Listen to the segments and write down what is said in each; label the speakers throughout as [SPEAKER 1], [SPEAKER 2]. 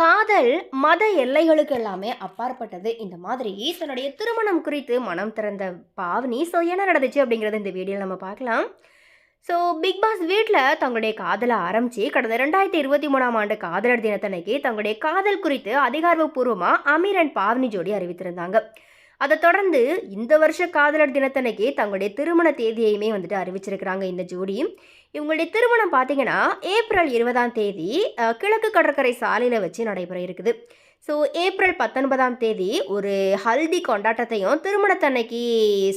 [SPEAKER 1] காதல் மத எல்லைகளுக்கு எல்லாமே அப்பாற்பட்டது. இந்த மாதிரி தன்னுடைய திருமணம் குறித்து மனம் திறந்த பாவனி ஸோ என்ன நடந்துச்சு அப்படிங்கிறத இந்த வீடியோவில் நம்ம பார்க்கலாம். ஸோ பிக் பாஸ் வீட்டில் தங்களுடைய காதலை ஆரம்பித்து கடந்த ரெண்டாயிரத்தி இருபத்தி மூணாம் ஆண்டு காதலர் தினத்தன்னைக்கு தங்களுடைய காதல் குறித்து அதிகாரப்பூர்வமாக அமீர் அண்ட் பாவனி ஜோடி அறிவித்திருந்தாங்க. அதை தொடர்ந்து இந்த வருஷ காதலர் தினத்தன்னைக்கு தங்களுடைய திருமண தேதியையுமே வந்துட்டு அறிவிச்சிருக்கிறாங்க இந்த ஜோடி. இவங்களுடைய திருமணம் பார்த்தீங்கன்னா ஏப்ரல் இருபதாம் தேதி கிழக்கு கடற்கரை சாலையில் வச்சு நடைபெற இருக்குது. ஸோ ஏப்ரல் பத்தொன்பதாம் தேதி ஒரு ஹல்தி கொண்டாட்டத்தையும் திருமணத்தன்னைக்கு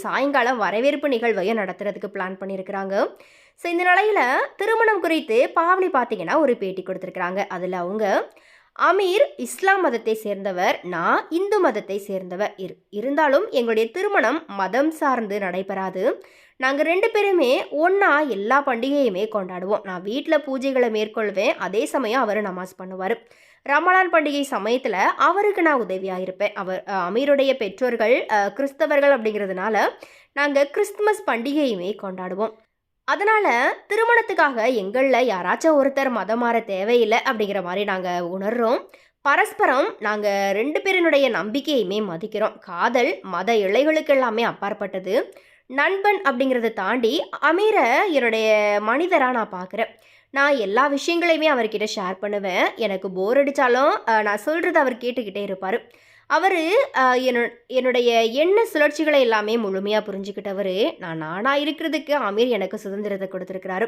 [SPEAKER 1] சாயங்காலம் வரவேற்பு நிகழ்வையும் நடத்துறதுக்கு பிளான் பண்ணியிருக்கிறாங்க ஸோ இந்த நிலையில் திருமணம் குறித்து பாவனி பார்த்தீங்கன்னா ஒரு பேட்டி கொடுத்துருக்குறாங்க. அதில் அவங்க அமீர் இஸ்லாம் மதத்தை சேர்ந்தவர் நான் இந்து மதத்தை சேர்ந்தவர். இரு இருந்தாலும் எங்களுடைய திருமணம் மதம் சார்ந்து நடைபெறாது. நாங்கள் ரெண்டு பேருமே ஒன்றா எல்லா பண்டிகையுமே கொண்டாடுவோம். நான் வீட்டில் பூஜைகளை மேற்கொள்வேன் அதே சமயம் அவர் நமாஸ் பண்ணுவார். ரமலான் பண்டிகை சமயத்தில் அவருக்கு நான் உதவியாக இருப்பேன் அவர் அமீருடைய பெற்றோர்கள் கிறிஸ்தவர்கள் அப்படிங்கிறதுனால நாங்கள் கிறிஸ்துமஸ் பண்டிகையுமே கொண்டாடுவோம். அதனால் திருமணத்துக்காக எங்களில் யாராச்சும் ஒருத்தர் மதம் மாற தேவையில்லை அப்படிங்கிற மாதிரி நாங்கள் உணர்றோம். பரஸ்பரம் நாங்கள் ரெண்டு பேரினுடைய நம்பிக்கையுமே மதிக்கிறோம். காதல் மத இலைகளுக்கு எல்லாமே அப்பாற்பட்டது. நண்பன் அப்படிங்கிறத தாண்டி அமீரை என்னுடைய மனிதராக நான் பார்க்குறேன் நான் எல்லா விஷயங்களையுமே அவர்கிட்ட ஷேர் பண்ணுவேன். எனக்கு போர் அடித்தாலும் நான் சொல்கிறத அவர் கேட்டுக்கிட்டே இருப்பார். அவர் என்னுடைய எண்ண சுழற்சிகளை எல்லாமே முழுமையாக புரிஞ்சுக்கிட்டவர். நான் நானாக இருக்கிறதுக்கு அமீர் எனக்கு சுதந்திரத்தை கொடுத்துருக்கிறாரு.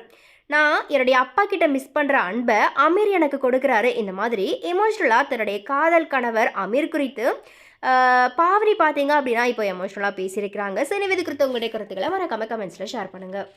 [SPEAKER 1] நான் என்னுடைய அப்பா கிட்ட மிஸ் பண்ணுற அன்பை அமீர் எனக்கு கொடுக்குறாரு. இந்த மாதிரி எமோஷ்னலாக தன்னுடைய காதல் கணவர் அமீர் குறித்து பாவரி பாவனி பார்த்தீங்க அப்படின்னா இப்போ எமோஷ்னலாக பேசியிருக்கிறாங்க. சரி இது குறித்து உங்களுடைய கருத்துக்களை மறக்காம கமெண்ட்ஸில் ஷேர் பண்ணுங்கள்